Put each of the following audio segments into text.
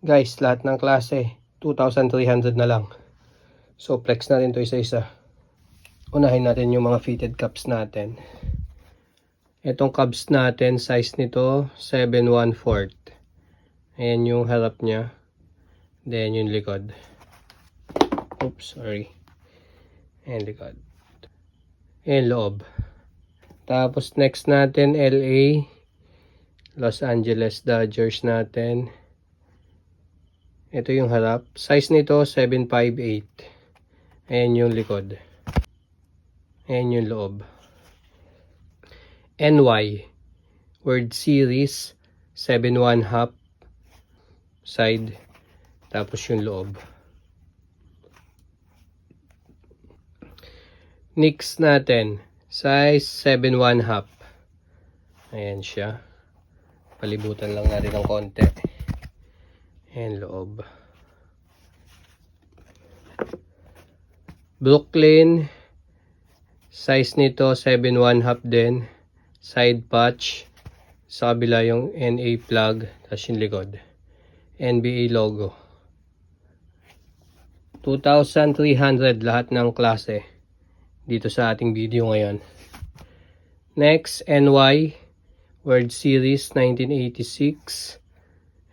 Guys, lahat ng klase, 2,300 na lang. So, flex natin to isa-isa. Unahin natin yung mga fitted cups natin. Itong cups natin, size nito, 7 1 4 Ayan yung harap niya. Then yung likod. Oops, sorry. Ayan likod. Ayan loob. Tapos next natin, LA. Los Angeles Dodgers natin. Ito yung harap. Size nito, 758. Ayan yung likod. Ayan yung loob. NY. Word Series. 7-1 half. Side. Tapos yung loob. Knicks natin. Size 7-1 half. Ayan siya. Palibutan lang natin ng konti. Ayan loob. Brooklyn. Size nito 7-1 half din. Side patch. Sa kabila yung NA plug. Tapos yung likod. NBA logo. 2,300 lahat ng klase dito sa ating video ngayon. Next, NY World Series 1986.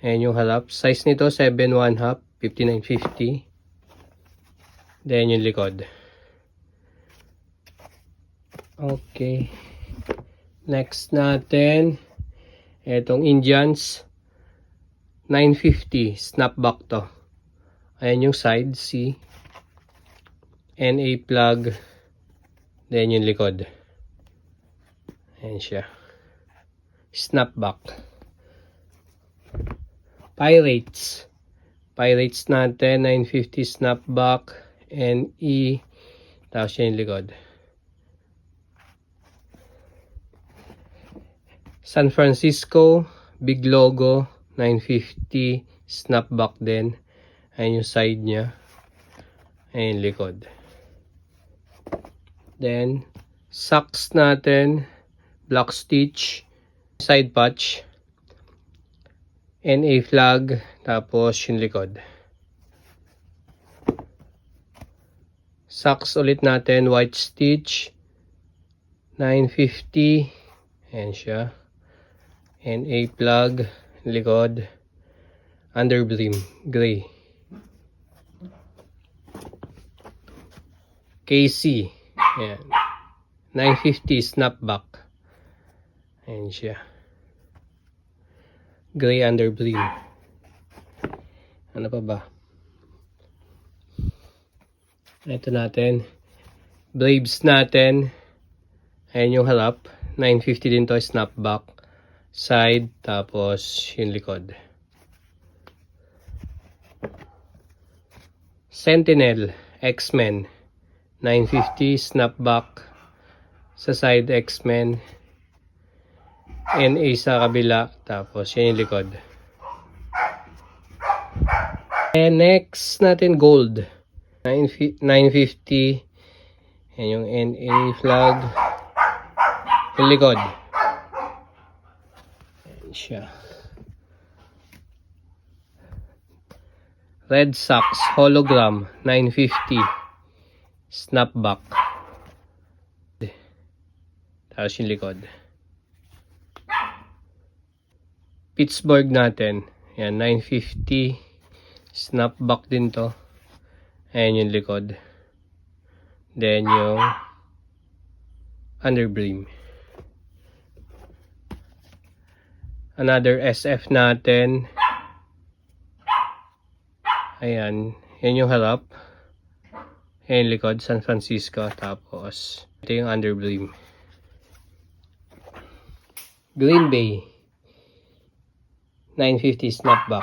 Ayan yung harap. Size nito 7-1 half, 5950. Then yung likod. Okay. Next natin, etong Indians 950 snapback to. Ayan yung side C. NA plug. Then yung likod. Ayan siya. Snapback. Pirates. Pirates natin, 950 snapback. NE. Tapos yan yung likod. San Francisco. Big logo. 950 snapback din. Ayan yung side niya. Ayan yung likod. Then, socks natin, black stitch, side patch, NA flag, tapos yung likod. Socks ulit natin, white stitch, 950, ayan siya. NA plug, likod, under brim, gray. KC. Ayan. 950 snapback. Ayan siya. Gray under brim. Ano pa ba? Ito natin. Braves natin. Ayan yung harap. 950 din to snapback. Side. Tapos yung likod. Sentinel. X-Men. 950 snapback sa side X-Men NA sa kabila tapos yan yung likod. And next natin gold. 950 yan yung NA flag. Yung likod. Yan siya. Red Sox hologram 950 snapback. Tapos yung likod. Pittsburgh natin. Yan, 950. Snapback din to. Ayan yung likod. Then yung underbrim. Another SF natin. Ayan. Yan yung harap. Ayan yung likod, San Francisco. Tapos, ito yung underbrim. Green Bay. 950 snapback.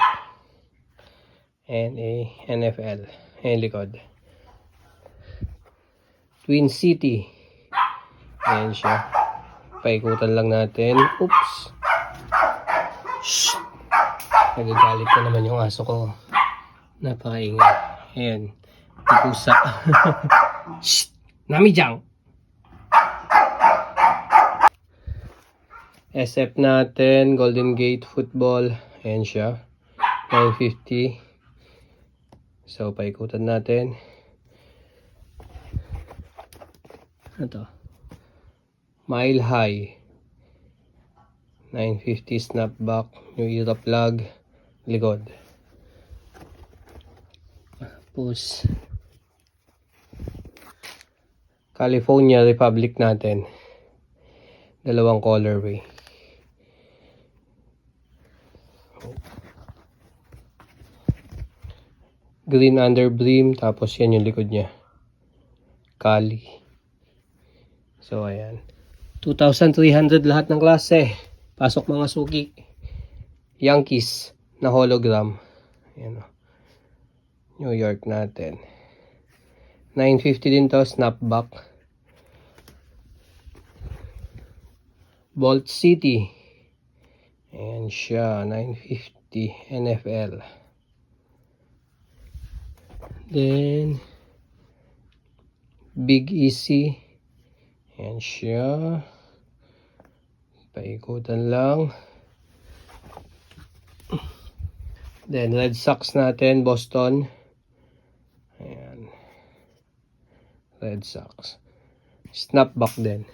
And a NFL. Yung likod. Twin City. Ayan siya. Paikutan lang natin. Oops. Shh. Nagagalit na naman yung aso ko. Napakaingay. Ayan. Pusa. Shh! Nami-jang! SF natin, Golden Gate Football. Ayan siya. 950. So, paikutan natin. Ito. Mile High. 950 snapback. New era plug. Likod. Tapos, California Republic natin. Dalawang colorway. Green under brim, tapos yan yung likod niya. Kali. So, ayan. 2,300 lahat ng klase. Pasok mga suki. Yankees na hologram. Ayan o. New York natin. 950 din to, snapback. Bolt City. Ayan siya, 950 NFL. Then, Big Easy. Ayan siya. Paikutan lang. Then, Red Sox natin, Boston. Ayan. Red Sox. Snapback din.